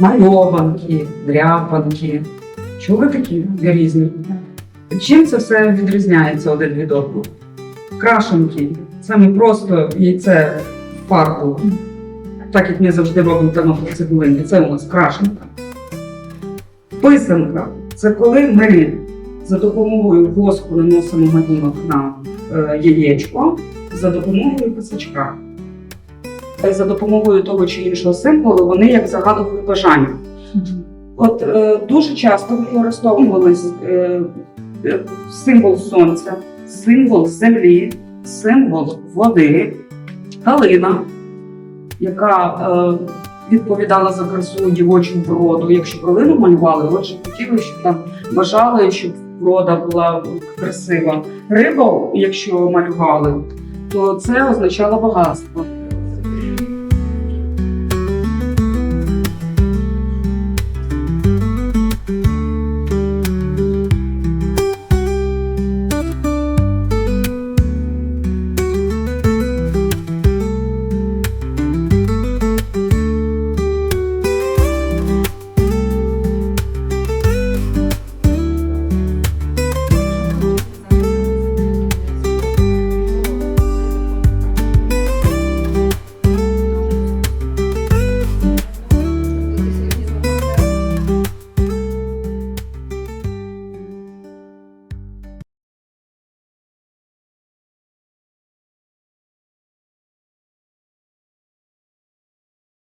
мальованки, дряпанки. Такі різні? Чим це все відрізняється один від одного? Крашенки. Це ми просто яйце в фарбу, так як ми завжди робимо там на цибулині. Це у нас крашенка. Писанка це коли ми за допомогою воску наносимо малюнок на е, яєчко за допомогою писачка. Е, За допомогою того чи іншого символу вони як загадували бажання. От е, дуже часто використовувались е, е, символ сонця, символ землі, символ води, калина, яка е, відповідала за красу дівочу вроду. Якщо калину малювали, отже, хотіли, щоб там бажали, щоб врода була красива. Рибу, якщо малювали, то це означало багатство.